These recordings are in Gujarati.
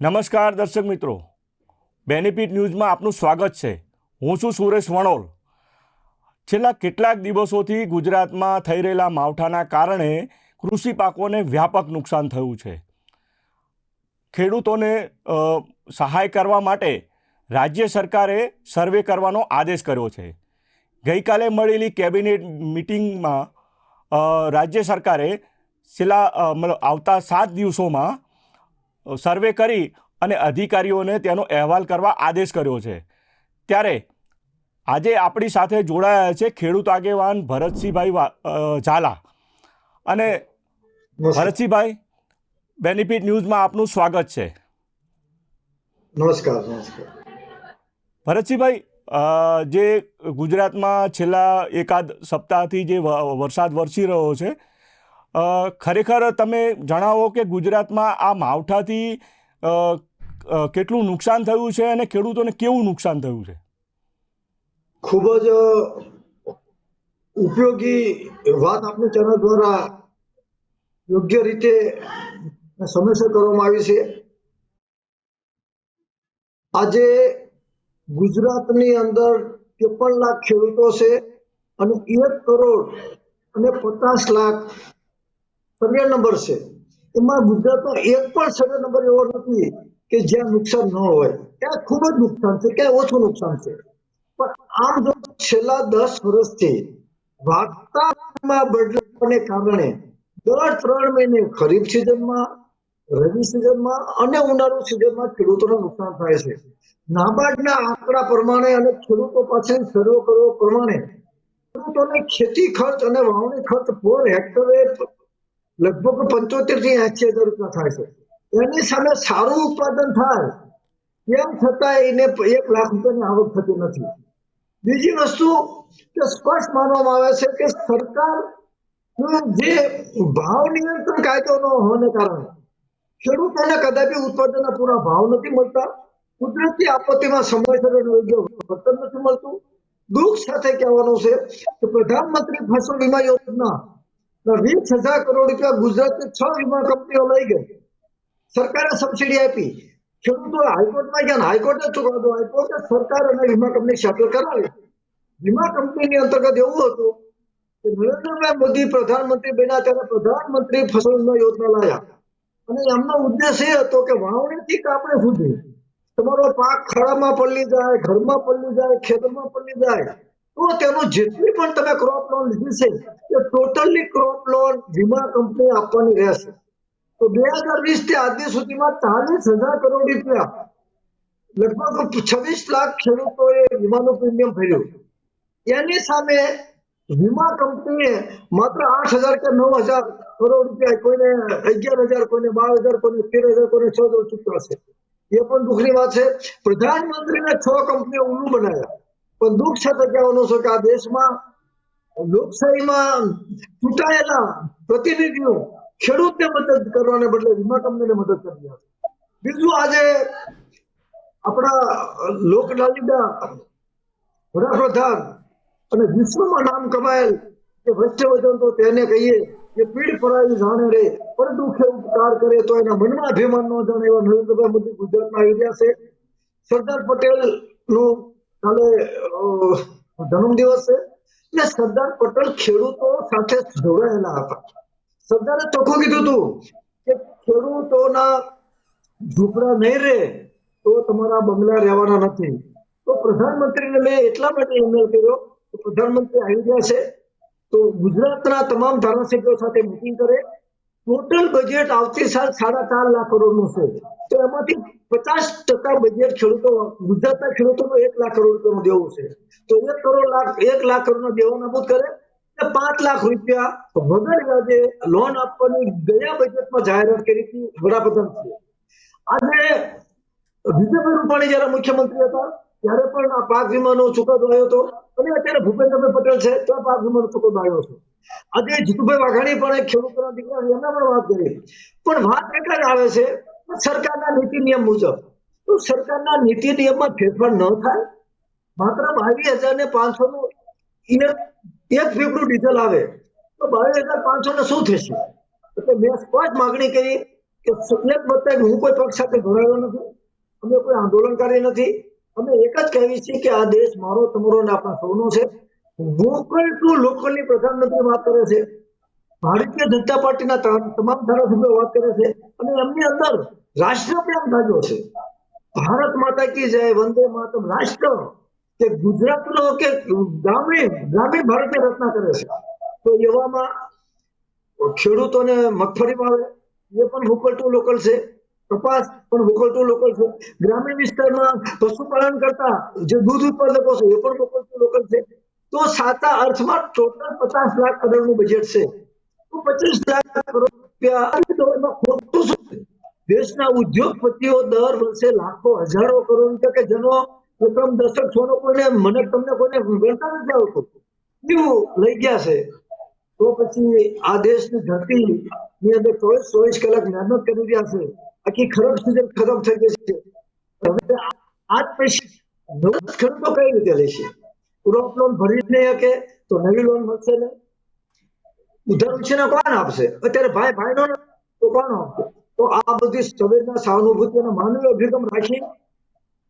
નમસ્કાર દર્શક મિત્રો. બેનિફિટ ન્યૂઝમાં આપનું સ્વાગત છે. હું છું સુરેશ વણોલ. છેલ્લા કેટલાક દિવસોથી ગુજરાતમાં થઈ રહેલા માવઠાના કારણે કૃષિ પાકોને વ્યાપક નુકસાન થયું છે. ખેડૂતોને સહાય કરવા માટે રાજ્ય સરકારે સર્વે કરવાનો આદેશ કર્યો છે. ગઈકાલે મળેલી કેબિનેટ મિટિંગમાં રાજ્ય સરકારે છેલ્લા આવતા સાત દિવસોમાં સર્વે કરી અને અધિકારીઓને તેનો અહેવાલ કરવા આદેશ કર્યો છે. ત્યારે આજે આપણી સાથે જોડાયા છે ખેડૂત આગેવાન ભરતસિંહભાઈ ઝાલા. અને ભરતસિંહભાઈ બેનિફિટ ન્યૂઝમાં આપનું સ્વાગત છે. નમસ્કાર નમસ્કાર. ભરતસિંહભાઈ જે ગુજરાતમાં છેલ્લા એકાદ સપ્તાહથી જે વરસાદ વરસી રહ્યો છે ખરેખર તમે જણાવો કે ગુજરાતમાં આ માવઠાથી કેટલું નુકસાન થયું છે અને ખેડૂતોને કેવું નુકસાન થયું છે? ખૂબ જ ઉપયોગી વાત આપની ચેનલ દ્વારા યોગ્ય રીતે સમયસર કરવામાં આવી છે. આજે ગુજરાતની અંદર ત્રેપન લાખ ખેડૂતો છે અને એક કરોડ અને પચાસ લાખ સર્વે નંબર છે. એમાં ગુજરાતનો એક પણ સર્વે નંબર એવો નથી કે જ્યાં નુકસાન ન હોય. ત્યાં ખૂબ જ નુકસાન છે ક્યાં ઓછું નુકસાન છે. પણ આમ જો છેલ્લા દસ વર્ષથી વાતાવરણમાં બદલાવને કારણે દર ત્રણ મહિને ખરીફ સિઝનમાં રવિ સિઝનમાં અને ઉનાળુ સિઝનમાં ખેડૂતોને નુકસાન થાય છે. નાબાર્ડના આંકડા પ્રમાણે અને ખેડૂતો પાસે સર્વે કરવો પ્રમાણે ખેડૂતોને ખેતી ખર્ચ અને વાવણી ખર્ચ પર હેક્ટરે લગભગ પંચોતેરથી એસી હજાર રૂપિયા થાય છે. એની સામે સારું ઉત્પાદન થાય, તેમ છતાં એને એક લાખ રૂપિયાની આવક થતી નથી. બીજી વસ્તુ કે સ્પષ્ટ માનવામાં આવે છે કે સરકાર જે ભાવ નિયંત્રણ કાયદો ન હોવાને કારણે ખેડૂતોને કદાપી ઉત્પાદનના પૂરા ભાવ નથી મળતા, કુદરતી આપત્તિમાં સમયસર યોગ્ય વળતર નથી મળતું. દુઃખ સાથે કહેવાનું છે કે પ્રધાનમંત્રી ફસલ વીમા યોજના વીસ હજાર કરોડ રૂપિયા ગુજરાત છ વીમા કંપનીઓ લઈ ગઈ. સરકારે સબસિડી આપી. ખેડૂતો હાઈકોર્ટમાં ગયા હાઈકોર્ટે ચુકાદો આપ્યો કે સરકાર અને વીમા કંપની સેટલ કરાવી. વીમા કંપનીની અંતર્ગત એવું હતું કે નરેન્દ્રભાઈ મોદી પ્રધાનમંત્રી બન્યા ત્યારે પ્રધાનમંત્રી ફસલ વીમા યોજના લાયા. અને એમનો ઉદ્દેશ એ હતો કે વાવણીથી કાપણી સુધી તમારો પાક ખળામાં પલ્લી જાય, ઘરમાં પલ્લી જાય, ખેતરમાં પલ્લી જાય તો તેનું જેટલી પણ તમે ક્રોપ લોન લીધી છે, એ ટોટલી ક્રોપ લોન વીમા કંપની આપવાની રહેશે. તો બે હજાર વીસથી આજ સુધીમાં ચાલીસ હજાર કરોડ રૂપિયા, લગભગ છવ્વીસ લાખ ખેડૂતોએ વીમાનું પ્રીમિયમ ભર્યું. એની સામે વીમા કંપનીએ માત્ર આઠ હજાર કે નવ હજાર કરોડ રૂપિયા કોઈને અગિયાર હજાર, કોઈને બાર હજાર, કોઈને તેર હજાર, કોઈને ચૌદ હજાર ચૂકવ્યા છે. એ પણ દુઃખની વાત છે. પ્રધાનમંત્રીને છ કંપનીઓ ઉલ્લુ બનાવ્યા. પણ દુઃખ સાથે કહેવાનું છે કે આ દેશમાં લોકશાહીમાં ચૂંટાયેલા પ્રતિનિધિઓ ખેડૂતને મદદ કરવાને બદલે વીમા કંપનીને મદદ કરી રહ્યા છે. બીજું આજે આપણા લોકલાલીના વડાપ્રધાન અને વિશ્વમાં નામ કમાયેલ કે વચ્ચે વચન તો તેને કહીએ કે પીડ પરાઈ જાણે રે, પરંતુ ઉપકાર કરે તો એના મનમાં અભિમાન ન જાણે એવા નરેન્દ્રભાઈ મોદી ગુજરાતમાં આવી રહ્યા છે. સરદાર પટેલનું કાલે અ, જન્મદિવસ છે. ને સરદાર પટેલ ખેડૂતો સાથે જોડાયેલા હતા. સરદારે ચોખ્ખું કીધું હતું કે ખેડૂતોના ઝૂંપડા નહીં રહે તો તમારા બંગલા રહેવાના નથી. તો પ્રધાનમંત્રીને મેં એટલા માટે ઈમેલ કર્યો કે પ્રધાનમંત્રી આવી ગયા છે તો ગુજરાતના તમામ ધારાસભ્યો સાથે મિટિંગ કરે. ટોટલ બજેટ આવતી સાલ સાડા ચાર લાખ કરોડનું છે. તો એમાંથી પચાસ ટકા બજેટ ખેડૂતો, ગુજરાતના ખેડૂતોનો એક લાખ કરોડ રૂપિયાનું દેવું છે. તો એક કરોડ લાખ, એક લાખ કરોડનો દેવો નાબૂદ કરે પાંચ લાખ રૂપિયા વગર વ્યાજે લોન આપવાની ગયા બજેટમાં જાહેરાત કરી હતી વડાપ્રધાન આજે વિજયભાઈ રૂપાણી જયારે મુખ્યમંત્રી હતા, ત્યારે પણ આ પાક વીમાનો ચુકાદો આવ્યો હતો અને અત્યારે ભૂપેન્દ્રભાઈ પટેલ છે, તો પાક વીમાનો ચુકાદો આવ્યો છે. આજે જીતુભાઈ વાઘાણી પણ ખેડૂતોના દીકરા એમના પણ વાત કરી. પણ વાત એટલે આવે છે સરકારના નીતિ નિયમ મુજબ. તો સરકારના નીતિ નિયમમાં ફેરફાર ન થાય, માત્ર બાવીસ હજાર ને પાંચસો નું એક ફીટનું ડીઝલ આવે, તો બાવીસ હજાર પાંચસો ને શું થશે? એટલે મેં સ્પષ્ટ માગણી કરી કે એક બતાવી હું કોઈ પક્ષ સાથે જોડાયો નથી, અમે કોઈ આંદોલનકારી નથી. અમે એક જ કહેવી છીએ કે આ દેશ મારો, તમારો ને આપણા સૌનો છે. વોકલ ટુ લોકલની પ્રધાનમંત્રી વાત કરે છે. ભારતીય જનતા પાર્ટીના તમામ ધારાસભ્યો વાત કરે છે. અને એમની અંદર રાષ્ટ્રપ્રેમ જાગ્યો છે. ભારત માતા કી જય, વંદે માતમ રાષ્ટ્ર કે ગુજરાતનો કે ગ્રામીણ ગ્રામીણ ભારતની રચના કરે છે. તો એવામાં ખેડૂતોને મગફળી વાવે, એ પણ વોકલ ટુ લોકલ છે. કપાસ પણ વોકલ ટુ લોકલ છે. ગ્રામીણ વિસ્તારમાં પશુપાલન કરતા જે દૂધ ઉત્પાદકો છે, એ પણ વોકલ ટુ લોકલ છે. તો સાચા અર્થમાં ટોટલ પચાસ લાખ કરોડનું બજેટ છે. તો પચીસ લાખ કરોડ રૂપિયા ખોટું શું? દેશના ઉદ્યોગપતિઓ દર વર્ષે લાખો, હજારો કરોડ રૂપિયા કે જેનો રકમ દશક સોનો કોઈને, મને તમને કોઈને ગણતા નથી આવતું. એવું લઈ ગયા છે. તો પછી આ દેશની ધરતી ની અંદર ચોવીસ ચોવીસ કલાક મહેનત કરી રહ્યા છે. આખી ખરાબ સિઝન ખતમ થઈ ગઈ છે. હવે આ જ પૈસા નવો જ ખેડૂતો કઈ રીતે લેશે? પૂરો લોન ભરી જ નહીં શકે તો નવી લોન મળશે ને ઉધાર ઉછીના કોણ આપશે? અત્યારે ભાઈ ભાઈ નો તો કોણ આપશે? તો આ બધી સંવેદના સહાનુભૂતિ અને માનવીય અભિગમ રાખી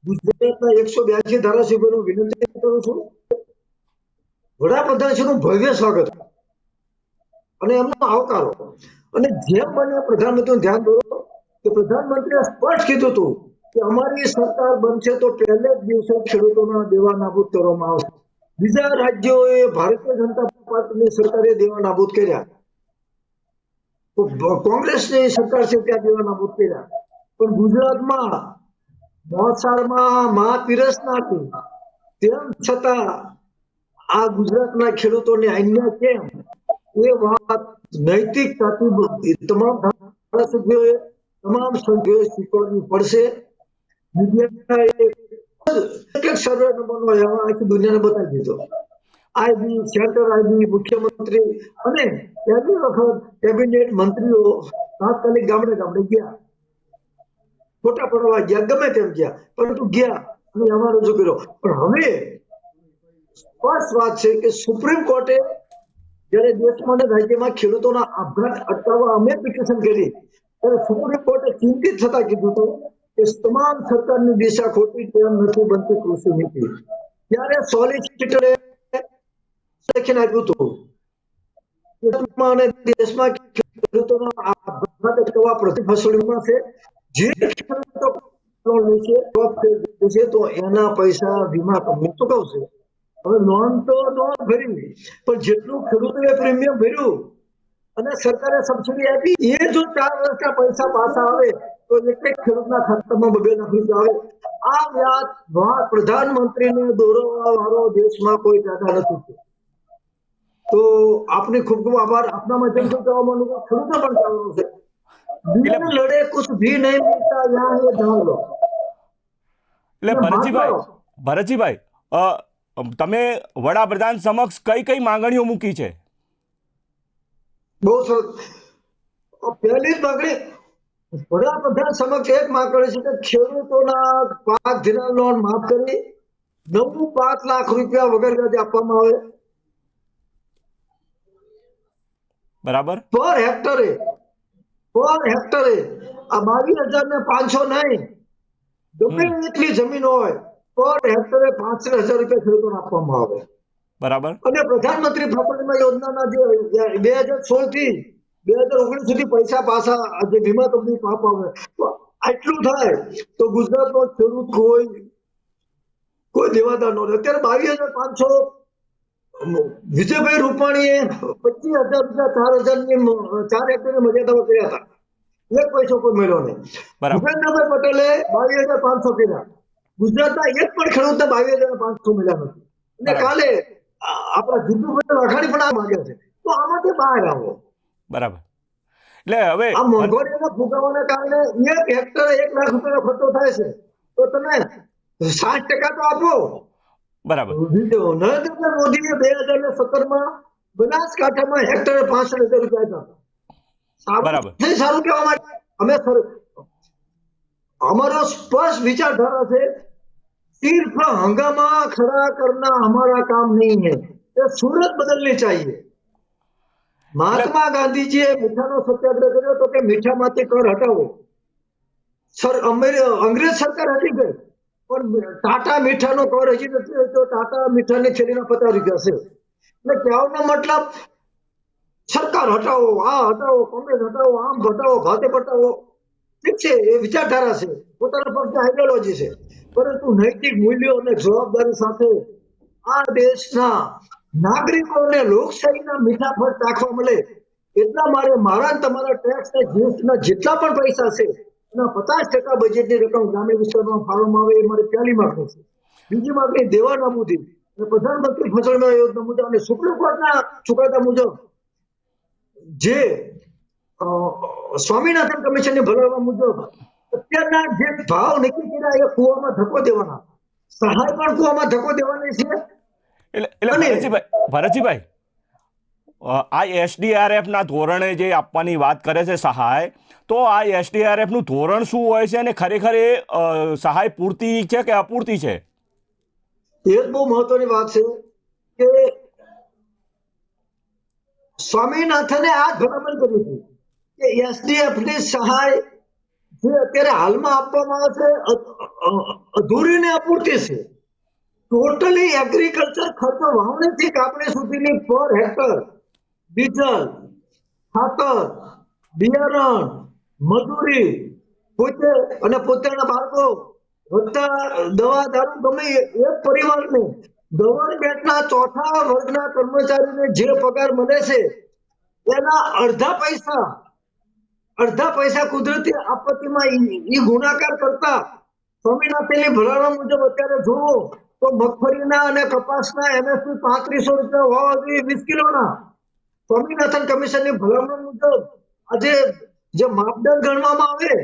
ગુજરાતના એકસો બ્યાસી ધારાસભ્યોનું વિનંતી કરું છું. વડાપ્રધાનશ્રીનું ભવ્ય સ્વાગત. અને એમનો આવકારો. અને જેમ બને પ્રધાનમંત્રીનું ધ્યાન દોરો કે પ્રધાનમંત્રીએ સ્પષ્ટ કીધું હતું કે અમારી સરકાર બનશે તો પહેલે જ દિવસે ખેડૂતોના દેવા નાબૂદ કરવામાં આવશે. બીજા રાજ્યોએ ભારતીય જનતા પાર્ટીની સરકારે દેવા નાબૂદ કર્યા. કોંગ્રેસની સરકાર છે ત્યાં દેવાના નાબૂદ પણ ગુજરાતમાં મોસાળમાં મા પીરસ નાખી, તેમ છતાં આ ગુજરાતના ખેડૂતોને અન્યાય કેમ? એ વાત નૈતિકતાથી બ- તમામ ધારાસભ્યોએ, તમામ સભ્યોએ સ્વીકારવી પડશે. એક સર્વે નંબરનો અહેવાલ આખી દુનિયાને બતાવી દીધો. આઈબી સેન્ટર આઈબી, મુખ્યમંત્રી અને પહેલી વખત કેબિનેટ મંત્રીઓ તાત્કાલિક ગામડે ગામડે ગયા. ખોટા પડવા ગયા, ગમે તેમ ગયા, પરંતુ ગયા અને અહેવાલ રજૂ કર્યો. પણ હવે સ્પષ્ટ વાત છે કે સુપ્રીમ કોર્ટે જ્યારે દેશમાં રાજ્યમાં ખેડૂતોના આપઘાત અટકાવવા અમે પિટિશન કરી, ત્યારે સુપ્રીમ કોર્ટે ચિંતિત થતા કીધું હતું કે તમામ સરકારની દિશા ખોટી તેમ નથી બનતી કૃષિ નીતિ. ત્યારે સોલિસિટરે લખીને આપ્યું હતું પ્રીમિયમ ભર્યું અને સરકારે સબસિડી આપી, એ જો ચાર વર્ષના પૈસા પાછા આવે, તો એક એક ખેડૂતના ખાતામાં બબે લાખ રૂપિયા આવે. આ વ્યાજ પ્રધાનમંત્રીને દોરવા વાળો દેશમાં કોઈ દાદા નથી તો આપને ખૂબ ખૂબ આભાર. આપના માધ્યમથી કહેવા માંગુ છું ખેડૂતો પણ કહેવાનું છે લડે કુછ ભી નહીં મિલતા યહાં એ જાન એટલે ભરતજીભાઈ ભરતજીભાઈ તમે વડાપ્રધાન સમક્ષ કઈ કઈ માંગણીઓ મૂકી છે? બહુ સરસ. પહેલી જ માંગણી વડાપ્રધાન સમક્ષ એક માંગણી છે કે ખેડૂતોના પાક ધિરાણ લોન માફ કરી નવું પાંચ લાખ રૂપિયા વગર વ્યાજે આપવામાં આવે. બરાબર? પર હેક્ટરે પર હેક્ટરે આ બાવીસ હજાર ને પાંચસો નહીં. ગમે એટલી જમીન હોય પર હેક્ટરે પાંચ હજાર રૂપિયા ખેડૂતોને આપવામાં આવે. બરાબર. અને પ્રધાનમંત્રી ફસલ યોજનાના જે બે હજાર સોળથી બે હજાર ઓગણીસ સુધી પૈસા પાછા જે વીમા કંપની પાપ આવે. આટલું થાય તો ગુજરાતનો ખેડૂત કોઈ કોઈ દેવાદાર નો અત્યારે બાવીસ હજાર પાંચસો વિજયભાઈ રૂપાણીએ પચીસ હજાર રૂપિયા ચાર હજારની ચાર હેક્ટરની મર્યાદામાં કર્યા હતા. એક પૈસો કોઈ મળ્યો નહીં. ભૂપેન્દ્રભાઈ પટેલે બાવીસ હજાર પાંચસો કર્યા. ગુજરાતના એક પણ ખેડૂતને બાવીસ હજાર પાંચસો મળ્યા નથી. અને કાલે આપણા જીતુભાઈ વાઘાણી પણ આ માંગ્યા છે. તો આમાંથી બહાર આવો. બરાબર. એટલે હવે આ મોંઘવારીના ફુગાવાના કારણે એક હેક્ટરે એક લાખ રૂપિયાનો ખર્ચો થાય છે. તો તમે સાત ટકા તો આપો. બરાબર. નરેન્દ્ર મોદીએ બે હજાર ને સત્તરમાં બનાસકાંઠામાં હેક્ટરે પાસઠ હજાર રૂપિયા આપ્યા બરાબર. સારું કહેવા માટે અમે અમારો સ્પષ્ટ વિચારધારા છે તીર્થ હંગામા ખડા કરના અમારા કામ નહીં હે. એ સુરત બદલની ચાહીએ. મહાત્મા ગાંધીજીએ મીઠાનો સત્યાગ્રહ કર્યો તો કે મીઠામાંથી કર હટાવો. સર અંગ્રેજ સરકાર હટી ગઈ. પણ ટાટા મીઠાનો કવર હજી નથી તો ટાટા મીઠાની થેલીના પચાસ રૂપિયા છે એટલે કહેવાનો મતલબ સરકાર હટાવો, આ હટાવો, કોંગ્રેસ હટાવો, આમ હટાવો ભાતે પટાવો ઠીક છે, એ વિચારધારા છે. પોતાના પક્ષની આઈડિયોલોજી છે. પરંતુ નૈતિક મૂલ્યો અને જવાબદારી સાથે આ દેશના નાગરિકોને લોકશાહીના મીઠા ફળ ચાખવા મળે. એટલા મારે મારા તમારા ટેક્સ ને જીએસટીના જેટલા પણ પૈસા છે પચાસ ટકા બજેટની રકમ ગ્રામીણ વિસ્તારમાં ફાળવવામાં આવે એ મારી પહેલી માંગણી છે. બીજી માંગણી દેવા નાબૂદી અને પ્રધાનમંત્રી ફસલ યોજના મુજબ અને સુપ્રીમ કોર્ટના ચુકાદા મુજબ જે સ્વામિનાથન કમિશનની ભલામણ મુજબ અત્યારના જે ભાવ નક્કી કર્યા એ કુવામાં ધક્કો દેવાના. સહાય પણ કુવામાં ધક્કો દેવાની છે. એટલે ભરતજીભાઈ ભરતજીભાઈ આ એસડીઆરએફ ના ધોરણે જે આપવાની વાત કરે છે સહાય તો આ એસડીઆરએફનું ધોરણ શું હોય છે અને ખરેખર એ સહાય પૂરતી છે કે અપૂરતી છે? એ જ બહુ મહત્વની વાત છે કે સ્વામીનાથને આ ભલામણ કરી હતી કે એસડીએફની સહાય જે અત્યારે હાલમાં આપવામાં આવે છે અધૂરી ને અપૂરતી છે. ટોટલી એગ્રીકલ્ચર ખર્ચો વાવણીથી કાપણી સુધીની પર હેક્ટર, ડીઝલ, ખાતર, બિયારણ મજૂરી, પોતે અને પોતાના બાળકો વત્તા દવા દારૂ ગમે એ એક પરિવારને ગવર્મેન્ટના ચોથા વર્ગના કર્મચારીને જે પગાર મળે છે, એના અડધા પૈસા અડધા પૈસા કુદરતી આપત્તિમાં ઈ ગુણાકાર કરતા સ્વામિનાથનની ભલાણા મુજબ અત્યારે જુઓ તો મગફળીના અને કપાસના એમએસપી પાંત્રીસો રૂપિયા હોવા જોઈએ વીસ કિલોના. સ્વામિનાથન કમિશનની ભલામણ મુજબ આજે જે માપદંડ ગણવામાં આવે,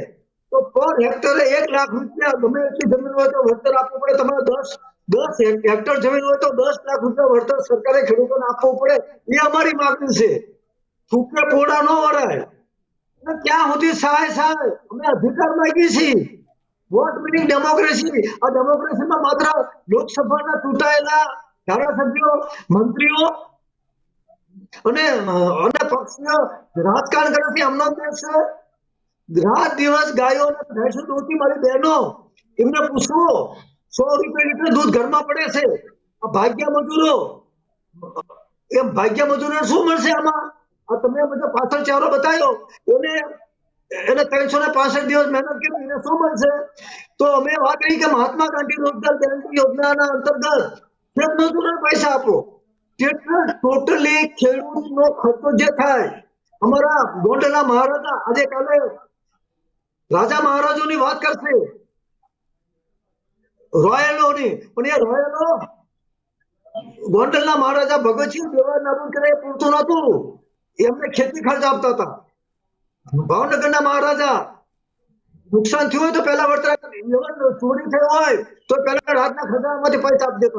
તો પર હેક્ટરે એક લાખ રૂપિયા ગમે એટલી જમીન હોય તો વળતર આપવું પડે. તમારે દસ દસ હેક્ટર જમીન હોય તો દસ લાખ રૂપિયા વળતર સરકારે ખેડૂતોને આપવું પડે. એ અમારી માગણી છે. ફૂકે પોડા ન વળાય. ક્યાં સુધી સહાય સહાય અમે અધિકાર માંગીએ છીએ. વોટ મિનિંગ ડેમોક્રેસી આ ડેમોક્રેસીમાં માત્ર લોકસભાના ચૂંટાયેલા ધારાસભ્યો, મંત્રીઓ અને અને પક્ષીય રાજકારણ કરવાથી અમનો દેશ છે, રાત દિવસ ગાયો ભેંસો દોતી મારી બહેનો, એમને પૂછવો સો રૂપિયા લીટર દૂધ ઘરમાં પડે છે ભાગ્ય મજૂરો એ ભાગ્ય મજૂરો શું મળશે આમાં? આ તમે બધા પાછળ ચારો બતાવ્યો એને એને ત્રણસો ને પાસઠ દિવસ મહેનત કરી, એને શું મળશે? તો અમે વાત કરી કે મહાત્મા ગાંધી રોજગાર ગેરંટી યોજનાના અંતર્ગત મજૂરોને પૈસા આપો. ટોટલી ખેડૂતનો ખર્ચો જે થાય, અમારા ગોંડલના મહારાજા આજે કાલે રાજા મહારાજોની વાત કરશે. રોયલોની, પણ એ રોયલો ગોંડલના મહારાજા ભગતસિંહ દેવા નાબૂદ કરે પૂરતું નતું એમને ખેતી ખર્ચ આપતા હતા. ભાવનગરના મહારાજા નુકસાન થયું હોય તો પહેલા વળતર ચોરી થઈ હોય તો પહેલા રાતના ખજાનામાંથી પૈસા આપી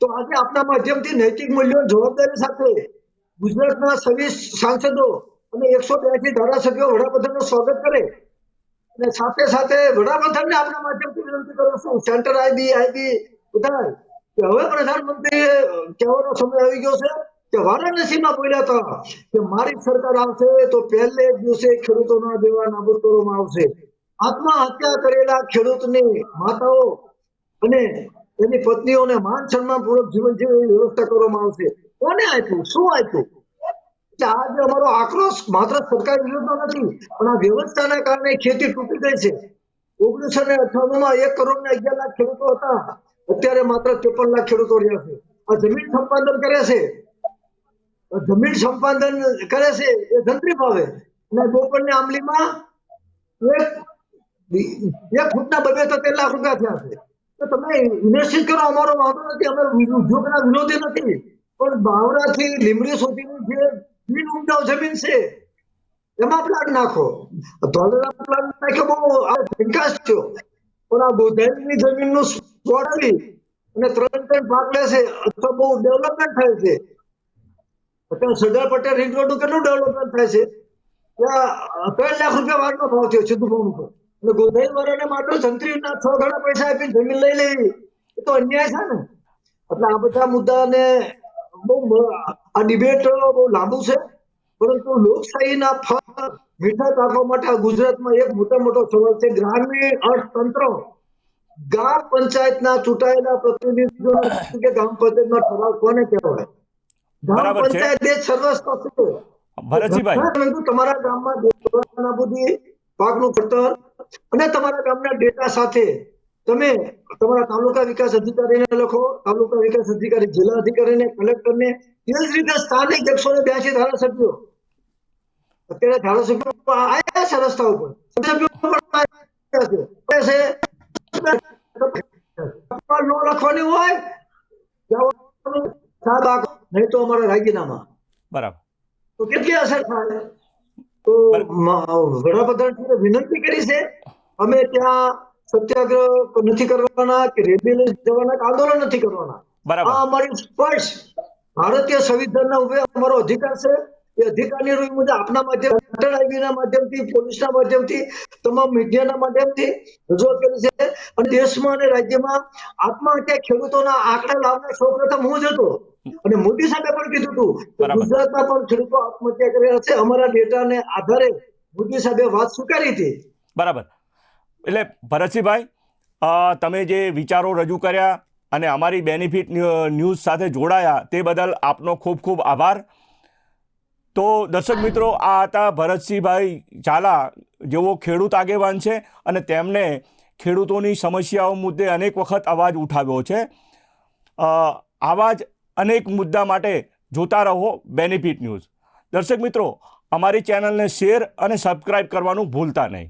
તો આજે આપના માધ્યમથી નૈતિક મૂલ્યો જવાબદારી સાથે ગુજરાતના છવ્વીસ સાંસદો અને એકસો બ્યાસી ધારાસભ્યો વડાપ્રધાનનું સ્વાગત કરે. અને સાથે સાથે વડાપ્રધાનને આપણા માધ્યમથી વિનંતી કરું છું, સેન્ટર આઈબી આઈબી બધા હવે પ્રધાનમંત્રી કહેવાનો સમય આવી ગયો છે કે વારાણસીમાં બોલ્યા હતા કે મારી સરકાર આવશે તો પહેલે દિવસે ખેડૂતોના દેવા નાબૂદ કરવામાં આવશે. આત્મહત્યા કરેલા ખેડૂતની માતાઓ અને એની પત્નીઓને માન સન્માન પૂર્વક જીવન જીવે વ્યવસ્થા કરવામાં આવશે. કોને આપ્યું? શું આપ્યું? આજે અમારો આક્રોશ માત્ર સરકાર વિરુદ્ધનો નથી, પણ આ વ્યવસ્થાના કારણે ખેતી તૂટી ગઈ છે. ઓગણીસો ને અઠ્ઠાણું માં એક કરોડ ને અગિયાર લાખ ખેડૂતો હતા. અત્યારે માત્ર ત્રેપન લાખ ખેડૂતો રહ્યા છે. આ જમીન સંપાદન કરે છે. જમીન સંપાદન કરે છે એ ધંત્રી ભાવે અને બોપણની આંબલીમાં એક એક ફૂટના બને તો તેર લાખ રૂપિયા થયા છે. તમે ઇન્વેસ્ટ કરો અમારો વાંધો નથી, અમે ઉદ્યોગના વિરોધી નથી. પણ બાવરાથી લીમડી સુધીની જે બિન ઉમદાવ જમીન છે, એમાં પ્લાન નાખો. ધોલેરા પ્લાન નાખ્યો બહુ વિકાસ થયો. પણ આ ગોધાઈની જમીનનું સોડાવી અને ત્રણ ત્રણ ભાગ લેશે અથવા બહુ ડેવલપમેન્ટ થાય છે. અત્યારે સરદાર પટેલ રિંગ રોડનું કેટલું ડેવલપમેન્ટ થાય છે? ત્યાં ત્રણ લાખ રૂપિયા વારનો ભાવ થયો સિદ્ધુ ભવન ઉપર. અને ગોધાઈ વાળાને માત્ર સંત્રીના છ ગણા પૈસા આપીને જમીન લઈ લેવી. એ તો અન્યાય છે ને. એટલે આ બધા મુદ્દાને બહુ આ ડિબેટ બહુ લાંબુ છે. પરંતુ લોકશાહીના ફળ મીઠા કાપવા માટે ગુજરાતમાં એક મોટા મોટો સવાલ છે. ગ્રામીણ અર્થતંત્ર ગ્રામ પંચાયતના ચૂંટાયેલા પ્રતિનિધિઓ કે ગ્રામ પંચાયતનો ઠરાવ કોને કહેવાય? ગ્રામ પંચાયત એ સર્વસ્વ છે. ભરતજીભાઈ. તમારા ગામમાં નાબૂદી પાકનું ખતર અને તમારા ગામના ડેટા સાથે તમે તમારા તાલુકા વિકાસ અધિકારીને લખો તાલુકા વિકાસ અધિકારી જિલ્લા અધિકારીને કલેક્ટરને એ જ રીતે સ્થાનિક એકસો ને બ્યાસી ધારાસભ્યો. અત્યારે ધારાસભ્યો આયા છે રસ્તા ઉપર. ન લખવાની હોય નહીં તો અમારા રાજીનામા. બરાબર. તો કેટલી અસર થાય? બરાબર. વિનંતી કરી છે અમે ત્યાં સત્યાગ્રહ નથી કરવાના કે રેલી જવાના કે આંદોલન નથી કરવાના. બરાબર. આ અમારી સ્પષ્ટ ભારતીય સંવિધાનના ઉભે અમારો અધિકાર છે. એ અધિકારની રૂપ મુજબ આપના માધ્યમ આઈબીના માધ્યમથી પોલીસના માધ્યમથી તમામ મીડિયાના માધ્યમથી રજૂઆત કરી છે. અને દેશમાં અને રાજ્યમાં આત્મહત્યા ખેડૂતોના આંકડા લાવનાર સૌપ્રથમ હું જ હતો. અને મોદી સાહેબે પણ કીધું હતું ગુજરાતમાં પણ ખેડૂતો આત્મહત્યા કર્યા છે. અમારા ડેટાને આધારે મોદી સાહેબે વાત સ્વીકારી હતી. બરાબર. એટલે ભરતસિંહભાઈ તમે જે વિચારો રજૂ કર્યા અને અમારી બેનિફિટ ન્યૂઝ સાથે જોડાયા તે બદલ આપનો ખૂબ ખૂબ આભાર. તો દર્શક મિત્રો આ હતા ભરતસિંહભાઈ ઝાલા જેઓ ખેડૂત આગેવાન છે અને તેમણે ખેડૂતોની સમસ્યાઓ મુદ્દે અનેક વખત અવાજ ઉઠાવ્યો છે. આવા જ અનેક મુદ્દા માટે જોતા રહો બેનિફિટ ન્યૂઝ દર્શક મિત્રો, અમારી ચેનલને શેર અને સબસ્ક્રાઈબ કરવાનું ભૂલતા નહીં.